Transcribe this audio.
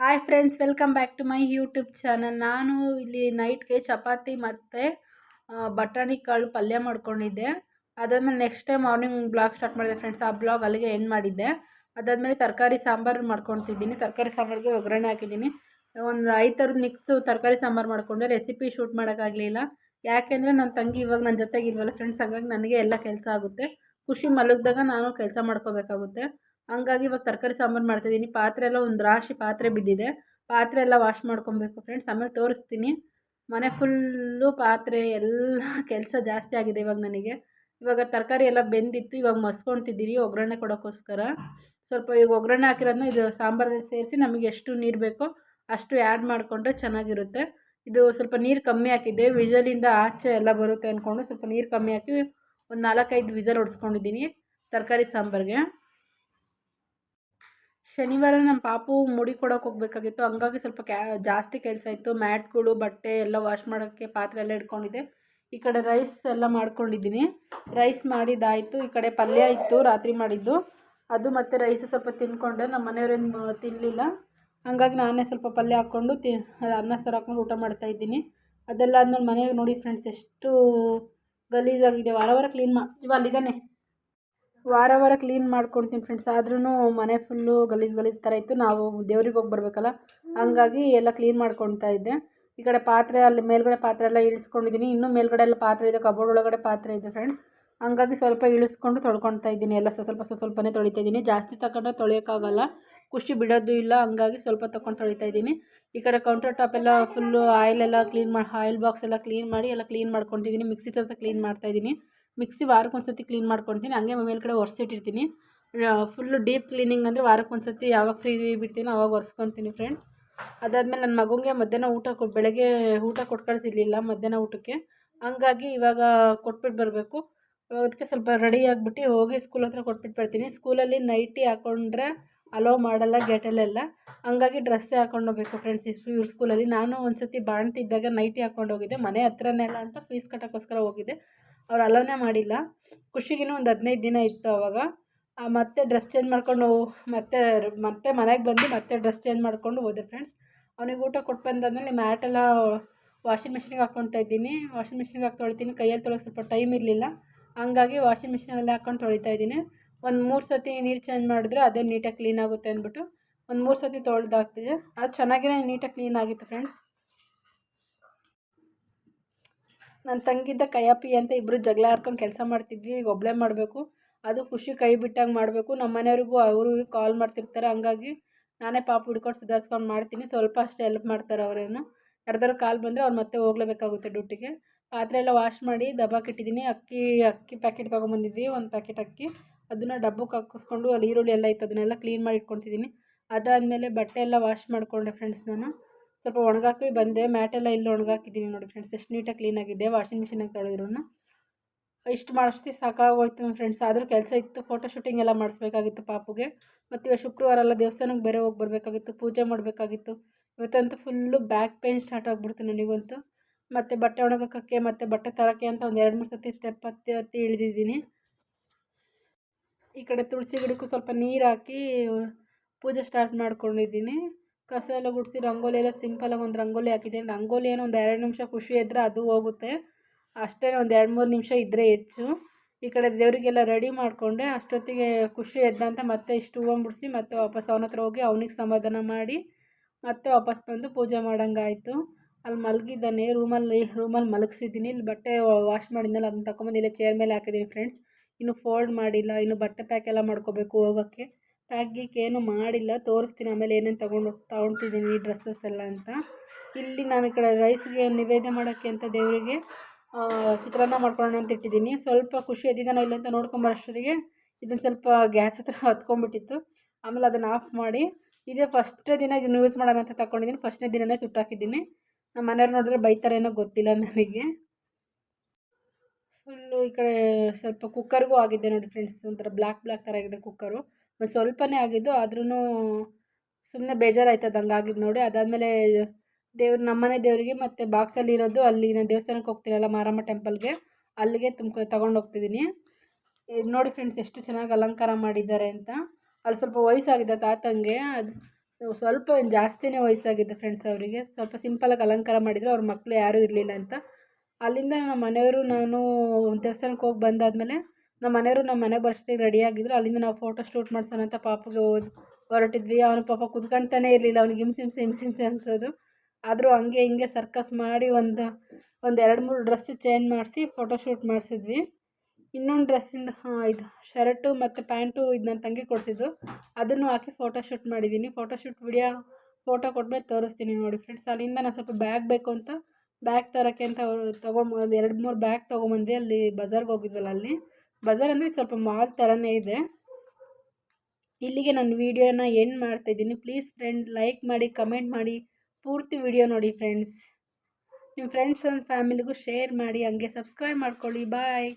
Hi friends welcome back to my YouTube channel ನಾನು ಇಲ್ಲಿ ನೈಟ್ಗೆ ಚಪಾತಿ ಮತ್ತು ಬಟಾಣಿ ಕಾಳು ಪಲ್ಯ ಮಾಡ್ಕೊಂಡಿದ್ದೆ. ಅದಾದಮೇಲೆ next time morning blog start ಮಾಡಿದೆ ಫ್ರೆಂಡ್ಸ್ ಆ ಬ್ಲಾಗ್ ಅಲ್ಲಿಗೆ ಎಂಡ್ ಮಾಡಿದ್ದೆ. ಅದಾದಮೇಲೆ ತರಕಾರಿ ಸಾಂಬಾರು ಮಾಡ್ಕೊತಿದ್ದೀನಿ. ತರಕಾರಿ ಸಾಂಬಾರಿಗೆ ಒಗ್ಗರಣೆ ಹಾಕಿದ್ದೀನಿ. ಒಂದು ಐದು ಥರದ ಮಿಕ್ಸು ತರಕಾರಿ ಸಾಂಬಾರು ಮಾಡಿಕೊಂಡೆ. ರೆಸಿಪಿ ಶೂಟ್ ಮಾಡೋಕ್ಕಾಗಲಿಲ್ಲ. ಯಾಕೆಂದರೆ ನನ್ನ ತಂಗಿ ಇವಾಗ ನನ್ನ ಜೊತೆಗೆ ಇಲ್ವಲ್ಲ ಫ್ರೆಂಡ್ಸ್ ಹಾಗಾಗಿ ನನಗೆ ಎಲ್ಲ ಕೆಲಸ ಆಗುತ್ತೆ. ಖುಷಿ ಮಲಗಿದಾಗ ನಾನು ಕೆಲಸ ಮಾಡ್ಕೋಬೇಕಾಗುತ್ತೆ. ಹಂಗಾಗಿ ಇವಾಗ ತರಕಾರಿ ಸಾಂಬಾರು ಮಾಡ್ತಾಯಿದ್ದೀನಿ ಪಾತ್ರೆ ಎಲ್ಲ ಒಂದು ರಾಶಿ ಪಾತ್ರೆ ಬಿದ್ದಿದೆ. ಪಾತ್ರೆ ಎಲ್ಲ ವಾಶ್ ಮಾಡ್ಕೊಬೇಕು ಫ್ರೆಂಡ್ಸ್ ಆಮೇಲೆ ತೋರಿಸ್ತೀನಿ. ಮನೆ ಫುಲ್ಲು ಪಾತ್ರೆ ಎಲ್ಲ ಕೆಲಸ ಜಾಸ್ತಿ ಆಗಿದೆ ಇವಾಗ ನನಗೆ. ಇವಾಗ ತರಕಾರಿ ಎಲ್ಲ ಬೆಂದಿತ್ತು. ಇವಾಗ ಮಸ್ಕೊತಿದ್ದೀನಿ ಒಗ್ಗರಣೆ ಕೊಡೋಕ್ಕೋಸ್ಕರ ಸ್ವಲ್ಪ ಈಗ ಒಗ್ಗರಣೆ ಹಾಕಿರೋದನ್ನ ಇದು ಸಾಂಬಾರಲ್ಲಿ ಸೇರಿಸಿ ನಮಗೆ ಎಷ್ಟು ನೀರು ಬೇಕೋ ಅಷ್ಟು ಆ್ಯಡ್ ಮಾಡಿಕೊಂಡ್ರೆ ಚೆನ್ನಾಗಿರುತ್ತೆ. ಇದು ಸ್ವಲ್ಪ ನೀರು ಕಮ್ಮಿ ಹಾಕಿದ್ದೆ. ವಿಜಲಿಂದ ಆಚೆ ಎಲ್ಲ ಬರುತ್ತೆ ಅಂದ್ಕೊಂಡು ಸ್ವಲ್ಪ ನೀರು ಕಮ್ಮಿ ಹಾಕಿ ಒಂದು ನಾಲ್ಕೈದು ವಿಸಲ್ ಹೊಡ್ಸ್ಕೊಂಡಿದ್ದೀನಿ ತರಕಾರಿ ಸಾಂಬಾರಿಗೆ. ಶನಿವಾರ ನಮ್ಮ ಪಾಪು ಮುಡಿ ಕೊಡೋಕೆ ಹೋಗ್ಬೇಕಾಗಿತ್ತು. ಹಂಗಾಗಿ ಸ್ವಲ್ಪ ಕ್ಯಾ, ಜಾಸ್ತಿ ಕೆಲಸ ಇತ್ತು. ಮ್ಯಾಟ್ಗಳು, ಬಟ್ಟೆ ಎಲ್ಲ ವಾಶ್ ಮಾಡೋಕ್ಕೆ ಪಾತ್ರೆ ಎಲ್ಲ ಇಟ್ಕೊಂಡಿದ್ದೆ. ಈ ಕಡೆ ರೈಸ್ ಎಲ್ಲ ಮಾಡ್ಕೊಂಡಿದ್ದೀನಿ. ರೈಸ್ ಮಾಡಿದ್ದಾಯಿತು. ಈ ಕಡೆ ಪಲ್ಯ ಇತ್ತು, ರಾತ್ರಿ ಮಾಡಿದ್ದು. ಅದು ಮತ್ತು ರೈಸ್ ಸ್ವಲ್ಪ ತಿನ್ಕೊಂಡೆ. ನಮ್ಮ ಮನೆಯವ್ರೇನು ತಿನ್ನಲಿಲ್ಲ ಹಂಗಾಗಿ ನಾನೇ ಸ್ವಲ್ಪ ಪಲ್ಯ ಹಾಕ್ಕೊಂಡು ತಿ, ಅನ್ನ ಸಾರು ಹಾಕ್ಕೊಂಡು ಊಟ ಮಾಡ್ತಾಯಿದ್ದೀನಿ ಅದೆಲ್ಲ ಆದ್ಮೇಲೆ ಮನೆಗೆ ನೋಡಿ ಫ್ರೆಂಡ್ಸ್ ಎಷ್ಟು ಗಲೀಜಾಗಿದೆ. ವಾರ ವಾರ ಕ್ಲೀನ್ ಮಾ ಅಲ್ಲಿದ್ದಾನೆ. ವಾರ ವಾರ ಕ್ಲೀನ್ ಮಾಡ್ಕೊಳ್ತೀನಿ ಫ್ರೆಂಡ್ಸ್ ಆದ್ರೂ ಮನೆ ಫುಲ್ಲು ಗಲೀಜು ಗಲೀಜು ಥರ ಇತ್ತು. ನಾವು ದೇವ್ರಿಗೆ ಹೋಗಿ ಬರಬೇಕಲ್ಲ? ಹಂಗಾಗಿ ಎಲ್ಲ ಕ್ಲೀನ್ ಮಾಡ್ಕೊಳ್ತಾ ಇದ್ದೆ. ಈ ಕಡೆ ಪಾತ್ರೆ ಅಲ್ಲಿ ಮೇಲ್ಗಡೆ ಪಾತ್ರೆ ಎಲ್ಲ ಇಳಿಸ್ಕೊಂಡಿದ್ದೀನಿ. ಇನ್ನೂ ಮೇಲ್ಗಡೆ ಎಲ್ಲ ಪಾತ್ರೆ ಇದೆ ಕಬೋರ್ಡ್ ಒಳಗಡೆ ಪಾತ್ರೆ ಇದೆ ಫ್ರೆಂಡ್ಸ್ ಹಂಗಾಗಿ ಸ್ವಲ್ಪ ಇಳಿಸ್ಕೊಂಡು ತೊಳ್ಕೊತಾ ಇದ್ದೀನಿ. ಎಲ್ಲ ಸ್ವಲ್ಪ ಸ್ವಲ್ಪನೇ ತೊಳಿತಾ ಇದ್ದೀನಿ. ಜಾಸ್ತಿ ತಗೊಂಡ್ರೆ ತೊಳೆಯೋಕ್ಕಾಗಲ್ಲ. ಖುಷಿ ಬಿಡೋದು ಇಲ್ಲ. ಹಂಗಾಗಿ ಸ್ವಲ್ಪ ತಗೊಂಡು ತೊಳಿತಾ ಇದ್ದೀನಿ. ಈ ಕಡೆ ಕೌಂಟರ್ ಟಾಪ್ ಎಲ್ಲ ಫುಲ್ಲು ಆಯಿಲೆಲ್ಲ ಕ್ಲೀನ್ ಮಾಡಿ ಆಯಿಲ್ ಬಾಕ್ಸ್ ಎಲ್ಲ ಕ್ಲೀನ್ ಮಾಡಿ ಎಲ್ಲ ಕ್ಲೀನ್ ಮಾಡ್ಕೊತಿದ್ದೀನಿ ಮಿಕ್ಸಿ ಸ್ವಲ್ಪ ಕ್ಲೀನ್ ಮಾಡ್ತಾಯಿದ್ದೀನಿ ಮಿಕ್ಸಿ ವಾರಕ್ಕೆ ಒಂದು ಸತಿ ಕ್ಲೀನ್ ಮಾಡ್ಕೊತೀನಿ ಹಂಗೆ ಮೇಲ್ಗಡೆ ಒರೆಸಿಟ್ಟಿರ್ತೀನಿ. ಫುಲ್ಲು ಡೀಪ್ ಕ್ಲೀನಿಂಗ್ ಅಂದರೆ ವಾರಕ್ಕೆ ಒಂದು ಸತಿ ಯಾವಾಗ ಫ್ರೀ ಬಿಡ್ತೀನಿ ಅವಾಗ ಒರೆಸ್ಕೊತೀನಿ ಫ್ರೆಂಡ್ಸ್ ಅದಾದಮೇಲೆ ನನ್ನ ಮಗುಗೆ ಮಧ್ಯಾಹ್ನ ಊಟ ಕೊ ಬೆಳಗ್ಗೆ ಊಟ ಕೊಟ್ಟು ಕಳಿಸಿರ್ಲಿಲ್ಲ ಮಧ್ಯಾಹ್ನ ಊಟಕ್ಕೆ. ಹಂಗಾಗಿ ಇವಾಗ ಕೊಟ್ಬಿಟ್ಟು ಬರಬೇಕು. ಅದಕ್ಕೆ ಸ್ವಲ್ಪ ರೆಡಿ ಆಗಿಬಿಟ್ಟು ಹೋಗಿ ಸ್ಕೂಲ್ ಹತ್ರ ಕೊಟ್ಬಿಟ್ಟು ಬರ್ತೀನಿ. ಸ್ಕೂಲಲ್ಲಿ ನೈಟಿ ಹಾಕ್ಕೊಂಡ್ರೆ ಅಲೋ ಮಾಡಲ್ಲ ಗೇಟಲ್ಲೆಲ್ಲ ಹಂಗಾಗಿ ಡ್ರೆಸ್ಸೇ ಹಾಕೊಂಡು ಹೋಗ್ಬೇಕು ಫ್ರೆಂಡ್ಸ್ ಇವ್ರ ಸ್ಕೂಲಲ್ಲಿ ನಾನು ಒಂದು ಸತಿ ಬಾಣ್ತಿದ್ದಾಗ ನೈಟಿ ಹಾಕ್ಕೊಂಡು ಹೋಗಿದ್ದೆ. ಮನೆ ಹತ್ರನೆಲ್ಲ ಅಂತ ಫೀಸ್ ಕಟ್ಟೋಕ್ಕೋಸ್ಕರ ಹೋಗಿದ್ದೆ. ಅವ್ರು ಅಲೋನೇ ಮಾಡಿಲ್ಲ. ಖುಷಿಗಿನೂ ಒಂದು ಹದಿನೈದು ದಿನ ಇತ್ತು ಅವಾಗ. ಮತ್ತೆ ಡ್ರೆಸ್ ಚೇಂಜ್ ಮಾಡ್ಕೊಂಡು ಮತ್ತೆ ಮತ್ತೆ ಮನೆಗೆ ಬಂದು ಮತ್ತೆ ಡ್ರೆಸ್ ಚೇಂಜ್ ಮಾಡ್ಕೊಂಡು ಹೋದೆ ಫ್ರೆಂಡ್ಸ್ ಅವನಿಗೆ ಊಟ ಕೊಟ್ಟು ಬಂದಾದ್ಮೇಲೆ ಮ್ಯಾಟೆಲ್ಲ ವಾಷಿಂಗ್ ಮಿಷಿನಿಗೆ ಹಾಕ್ಕೊಳ್ತಾ ಇದ್ದೀನಿ. ವಾಷಿಂಗ್ ಮಿಷಿನಿಗೆ ಹಾಕಿ ತೊಳಿತೀನಿ. ಕೈಯಲ್ಲಿ ತೊಳೋಕೆ ಸ್ವಲ್ಪ ಟೈಮ್ ಇರಲಿಲ್ಲ. ಹಂಗಾಗಿ ವಾಷಿಂಗ್ ಮೆಷಿನಲ್ಲಿ ಹಾಕ್ಕೊಂಡು ತೊಳಿತಾ ಇದ್ದೀನಿ. ಒಂದು ಮೂರು ಸತಿ ನೀರು ಚೇಂಜ್ ಮಾಡಿದ್ರೆ ಅದೇ ನೀಟಾಗಿ ಕ್ಲೀನ್ ಆಗುತ್ತೆ ಅಂದ್ಬಿಟ್ಟು ಒಂದು ಮೂರು ಸತಿ ತೊಳೆದಾಗ್ತಿದೆ ಅದು ಚೆನ್ನಾಗೇ ನೀಟಾಗಿ ಕ್ಲೀನ್ ಆಗಿತ್ತು ಫ್ರೆಂಡ್ಸ್ ನನ್ನ ತಂಗಿದ್ದ ಕೈಯಪ್ಪಿ ಅಂತ ಇಬ್ಬರು ಜಗಳ ಆಡ್ಕೊಂಡು ಕೆಲಸ ಮಾಡ್ತಿದ್ವಿ, ಈಗ ಒಬ್ಬಳೇ ಮಾಡಬೇಕು. ಅದು ಖುಷಿ ಕೈ ಬಿಟ್ಟಾಗ ಮಾಡಬೇಕು. ನಮ್ಮ ಮನೆಯವ್ರಿಗೂ ಅವರು ಕಾಲ್ ಮಾಡ್ತಿರ್ತಾರೆ, ಹಂಗಾಗಿ ನಾನೇ ಪಾಪ ಹಿಡ್ಕೊಂಡು ಸುಧಾರಿಸ್ಕೊಂಡು ಮಾಡ್ತೀನಿ. ಸ್ವಲ್ಪ ಅಷ್ಟೇ ಹೆಲ್ಪ್ ಮಾಡ್ತಾರೆ ಅವರೇನು. ಯಾರ್ದಾರು ಕಾಲ್ ಬಂದರೆ ಅವ್ರು ಮತ್ತೆ ಹೋಗ್ಲೇಬೇಕಾಗುತ್ತೆ ಡ್ಯೂಟಿಗೆ ಪಾತ್ರೆ ಎಲ್ಲ ವಾಶ್ ಮಾಡಿ ದಬ್ಬಾಕ್ಕೆ ಇಟ್ಟಿದ್ದೀನಿ. ಅಕ್ಕಿ ಅಕ್ಕಿ ಪ್ಯಾಕೆಟ್ ತೊಗೊಂಬಂದಿದ್ವಿ. ಒಂದು ಪ್ಯಾಕೆಟ್ ಅಕ್ಕಿ. ಅದನ್ನು ಡಬ್ಬಕ್ಕೆ ಹಾಕಿಸ್ಕೊಂಡು ಅಲ್ಲಿ ಈರುಳ್ಳಿ ಎಲ್ಲ ಇತ್ತು. ಅದನ್ನೆಲ್ಲ ಕ್ಲೀನ್ ಮಾಡಿ ಇಟ್ಕೊತಿದ್ದೀನಿ ಅದಾದಮೇಲೆ ಬಟ್ಟೆ ಎಲ್ಲ ವಾಶ್ ಮಾಡಿಕೊಂಡೆ ಫ್ರೆಂಡ್ಸ್ ನಾನು. ಸ್ವಲ್ಪ ಒಣಗಾಕಿ ಬಂದೆ. ಮ್ಯಾಟೆಲ್ಲ ಇಲ್ಲಿ ಒಣಗಾಕಿದ್ದೀನಿ ನೋಡಿ ಫ್ರೆಂಡ್ಸ್ ಎಷ್ಟು ನೀಟಾಗಿ ಕ್ಲೀನಾಗಿದೆ ವಾಷಿಂಗ್ ಮಿಷಿನಾಗೆ ತೊಳೆದ್ರು ಇಷ್ಟು ಮಾಡಿಸ್ತಿ ಸಾಕಾಗೋಯ್ತು ಫ್ರೆಂಡ್ಸ್ ಆದರೂ ಕೆಲಸ ಇತ್ತು. ಫೋಟೋ ಶೂಟಿಂಗ್ ಎಲ್ಲ ಮಾಡಿಸ್ಬೇಕಾಗಿತ್ತು ಪಾಪುಗೆ. ಮತ್ತು ಇವಾಗ ಶುಕ್ರವಾರ ಎಲ್ಲ ದೇವಸ್ಥಾನಕ್ಕೆ ಬೇರೆ ಹೋಗಿ ಬರಬೇಕಾಗಿತ್ತು ಪೂಜೆ ಮಾಡಬೇಕಾಗಿತ್ತು. ಇವತ್ತಂತೂ ಫುಲ್ಲು ಬ್ಯಾಕ್ ಪೇನ್ ಸ್ಟಾರ್ಟ್ ಆಗಿಬಿಡ್ತು ನನಗಂತೂ. ಮತ್ತು ಬಟ್ಟೆ ಒಣಗಕ್ಕೆ ಮತ್ತು ಬಟ್ಟೆ ತರೋಕ್ಕೆ ಅಂತ ಒಂದು ಎರಡು ಮೂರು ಸರ್ತಿ ಸ್ಟೆಪ್ ಹತ್ತಿ ಹತ್ತಿ ಇಳಿದಿದ್ದೀನಿ. ಈ ಕಡೆ ತುಳಸಿ ಗಿಡಕ್ಕೂ ಸ್ವಲ್ಪ ನೀರು ಹಾಕಿ ಪೂಜೆ ಸ್ಟಾರ್ಟ್ ಮಾಡ್ಕೊಂಡಿದ್ದೀನಿ. ಕಸ ಎಲ್ಲ ಗುಡಿಸಿ ರಂಗೋಲಿ ಎಲ್ಲ ಸಿಂಪಲಾಗಿ ಒಂದು ರಂಗೋಲಿ ಹಾಕಿದ್ದೀನಿ ರಂಗೋಲಿ ಏನೋ ಒಂದು ಎರಡು ನಿಮಿಷ ಖುಷಿ ಇದ್ದರೆ ಅದು ಹೋಗುತ್ತೆ. ಅಷ್ಟೇ ಒಂದು ಎರಡು ಮೂರು ನಿಮಿಷ ಇದ್ದರೆ ಹೆಚ್ಚು. ಈ ಕಡೆ ದೇವರಿಗೆಲ್ಲ ರೆಡಿ ಮಾಡಿಕೊಂಡೆ. ಅಷ್ಟೊತ್ತಿಗೆ ಖುಷಿ ಎದ್ದಂತ ಮತ್ತೆ ಇಷ್ಟು ಹೂವು ಬಿಡಿಸಿ ಮತ್ತೆ ವಾಪಸ್ ಅವನ ಹತ್ರ ಹೋಗಿ ಅವನಿಗೆ ಸಮಾಧಾನ ಮಾಡಿ ಮತ್ತೆ ವಾಪಸ್ ಬಂದು ಪೂಜೆ ಮಾಡೋಂಗಾಯ್ತು. ಅಲ್ಲಿ ಮಲಗಿದ್ದಾನೆ, ರೂಮಲ್ಲಿ ರೂಮಲ್ಲಿ ಮಲಗಿಸಿದ್ದೀನಿ. ಇಲ್ಲಿ ಬಟ್ಟೆ ವಾಶ್ ಮಾಡಿದ್ನಲ್ಲ, ಅದನ್ನ ತಗೊಂಬಂದು ಇಲ್ಲೇ ಚೇರ್ ಮೇಲೆ ಹಾಕಿದ್ದೀನಿ ಫ್ರೆಂಡ್ಸ್ ಇನ್ನು ಫೋಲ್ಡ್ ಮಾಡಿಲ್ಲ, ಇನ್ನು ಬಟ್ಟೆ ಪ್ಯಾಕ್ ಎಲ್ಲ ಮಾಡ್ಕೋಬೇಕು ಹೋಗೋಕ್ಕೆ. ಪ್ಯಾಕ್ ಗೀಕ್ ಏನು ಮಾಡಿಲ್ಲ, ತೋರಿಸ್ತೀನಿ. ಆಮೇಲೆ ಏನೇನು ತೊಗೊಂಡು ತೊಗೊಳ್ತಿದ್ದೀನಿ ಈ ಡ್ರೆಸ್ಸಸ್ ಎಲ್ಲ ಅಂತ. ಇಲ್ಲಿ ನಾನು ಈ ಕಡೆ ರೈಸ್ಗೆ ನಿವೇದ್ಯ ಮಾಡೋಕ್ಕೆ ಅಂತ ದೇವರಿಗೆ ಚಿತ್ರಾನ್ನ ಮಾಡ್ಕೊಳ್ಳೋಣ ಅಂತ ಇಟ್ಟಿದ್ದೀನಿ. ಸ್ವಲ್ಪ ಖುಷಿ ಎದ್ದಿದ್ದಾನೋ ಇಲ್ಲ ಅಂತ ನೋಡ್ಕೊಂಬರೋಷ್ಟರಿಗೆ ಇದನ್ನು ಸ್ವಲ್ಪ ಗ್ಯಾಸ್ ಹತ್ರ ಹತ್ಕೊಂಡ್ಬಿಟ್ಟಿತ್ತು. ಆಮೇಲೆ ಅದನ್ನು ಆಫ್ ಮಾಡಿ, ಇದೇ ಫಸ್ಟ್ ದಿನ ಇದನ್ನು ಯೂಸ್ ಮಾಡೋಣ ಅಂತ ತಗೊಂಡಿದ್ದೀನಿ. ಫಸ್ಟ್ನೇ ದಿನನೇ ಸುಟ್ಟಾಕಿದ್ದೀನಿ. ನಮ್ಮ ಮನೆಯವ್ರು ನೋಡಿದ್ರೆ ಬೈತಾರೇನೋ ಗೊತ್ತಿಲ್ಲ ನನಗೆ. ಫುಲ್ಲು ಈ ಕಡೆ ಸ್ವಲ್ಪ ಕುಕ್ಕರ್ಗೂ ಆಗಿದೆ ನೋಡಿ ಫ್ರೆಂಡ್ಸ್ ಒಂಥರ ಬ್ಲ್ಯಾಕ್ ಬ್ಲ್ಯಾಕ್ ಥರ ಆಗಿದೆ ಕುಕ್ಕರು ಒಂದು ಸ್ವಲ್ಪನೇ ಆಗಿದ್ದು ಆದ್ರೂ ಸುಮ್ಮನೆ ಬೇಜಾರಾಯ್ತದ ಹಂಗಾಗಿದ್ದು ನೋಡಿ. ಅದಾದಮೇಲೆ ದೇವ್ರು ನಮ್ಮನೆ ದೇವರಿಗೆ ಮತ್ತು ಬಾಕ್ಸಲ್ಲಿ ಇರೋದು ಅಲ್ಲಿ ನಾನು ದೇವಸ್ಥಾನಕ್ಕೆ ಹೋಗ್ತೀನಲ್ಲ ಮಾರಮ್ಮ ಟೆಂಪಲ್ಗೆ ಅಲ್ಲಿಗೆ ತುಂಬ ತಗೊಂಡು ಹೋಗ್ತಿದ್ದೀನಿ ಇದು ನೋಡಿ ಫ್ರೆಂಡ್ಸ್ ಎಷ್ಟು ಚೆನ್ನಾಗಿ ಅಲಂಕಾರ ಮಾಡಿದ್ದಾರೆ ಅಂತ. ಅಲ್ಲಿ ಸ್ವಲ್ಪ ವಯಸ್ಸಾಗಿದೆ ತಾತಂಗೆ. ಅದು ಸ್ವಲ್ಪ ಜಾಸ್ತಿನೇ ವಯಸ್ಸಾಗಿದ್ದ ಫ್ರೆಂಡ್ಸ್ ಅವರಿಗೆ ಸ್ವಲ್ಪ ಸಿಂಪಲಾಗಿ ಅಲಂಕಾರ ಮಾಡಿದರು ಅವ್ರ ಮಕ್ಕಳು ಯಾರೂ ಇರಲಿಲ್ಲ ಅಂತ. ಅಲ್ಲಿಂದ ನಮ್ಮ ಮನೆಯವರು ನಾನು ದೇವಸ್ಥಾನಕ್ಕೆ ಹೋಗಿ ಬಂದಾದಮೇಲೆ ನಮ್ಮ ಮನೆಯವರು ನಮ್ಮ ಮನೆಗೆ ರೆಡಿ ರೆಡಿಯಾಗಿದ್ದರು ಅಲ್ಲಿಂದ ನಾವು ಫೋಟೋ ಶೂಟ್ ಮಾಡ್ಸೋಣ ಅಂತ ಪಾಪಗೆ ಹೊರಟಿದ್ವಿ. ಅವನು ಪಾಪ ಕುತ್ಕೊಳ್ತಾನೇ ಇರಲಿಲ್ಲ. ಅವ್ನಿಗೆ ಹಿಂಸೆ ಹಿಂಸೆ ಹಿಂಸೆ ಹಿಂಸೆ ಅನಿಸೋದು. ಆದರೂ ಹಂಗೆ ಹಿಂಗೆ ಸರ್ಕಸ್ ಮಾಡಿ ಒಂದು ಒಂದು ಎರಡು ಮೂರು ಡ್ರೆಸ್ ಚೇಂಜ್ ಮಾಡಿಸಿ ಫೋಟೋ ಶೂಟ್ ಮಾಡಿಸಿದ್ವಿ. ಇನ್ನೊಂದು ಡ್ರೆಸ್ಸಿಂದ, ಹಾಂ, ಇದು ಶರ್ಟು ಮತ್ತು ಪ್ಯಾಂಟು ಇದು ನನ್ನ ತಂಗಿ ಕೊಡಿಸಿದ್ದು. ಅದನ್ನು ಹಾಕಿ ಫೋಟೋ ಶೂಟ್ ಮಾಡಿದ್ದೀನಿ ಫೋಟೋ ಶೂಟ್ ವಿಡಿಯೋ ಫೋಟೋ ಕೊಟ್ಮೇಲೆ ತೋರಿಸ್ತೀನಿ ನೋಡಿ ಫ್ರೆಂಡ್ಸ್ ಅಲ್ಲಿಂದ ನಾನು ಸ್ವಲ್ಪ ಬ್ಯಾಗ್ ಬೇಕು ಅಂತ ಬ್ಯಾಗ್ ತರೋಕ್ಕೆ ಅಂತ ಒಂದು ಎರಡು ಮೂರು ಬ್ಯಾಗ್ ತೊಗೊಂಬಂದು ಅಲ್ಲಿ ಬಜಾರ್ಗೆ ಹೋಗಿದ್ವಲ್ಲ ಅಲ್ಲಿ. ಬಜಾರ್ ಅಂದರೆ ಸ್ವಲ್ಪ ಮಾಲ್ ಥರನೇ ಇದೆ. ಇಲ್ಲಿಗೆ ನನ್ನ ವೀಡಿಯೋನ ಎಂಡ್ ಮಾಡ್ತಾಯಿದ್ದೀನಿ ಪ್ಲೀಸ್ ಫ್ರೆಂಡ್ ಲೈಕ್ ಮಾಡಿ ಕಮೆಂಟ್ ಮಾಡಿ. ಪೂರ್ತಿ ವಿಡಿಯೋ ನೋಡಿ ಫ್ರೆಂಡ್ಸ್ ನಿಮ್ಮ ಫ್ರೆಂಡ್ಸ್ ಆ್ಯಂಡ್ ಫ್ಯಾಮಿಲಿಗೂ ಶೇರ್ ಮಾಡಿ, ಹಂಗೆ ಸಬ್ಸ್ಕ್ರೈಬ್ ಮಾಡ್ಕೊಳ್ಳಿ. ಬಾಯ್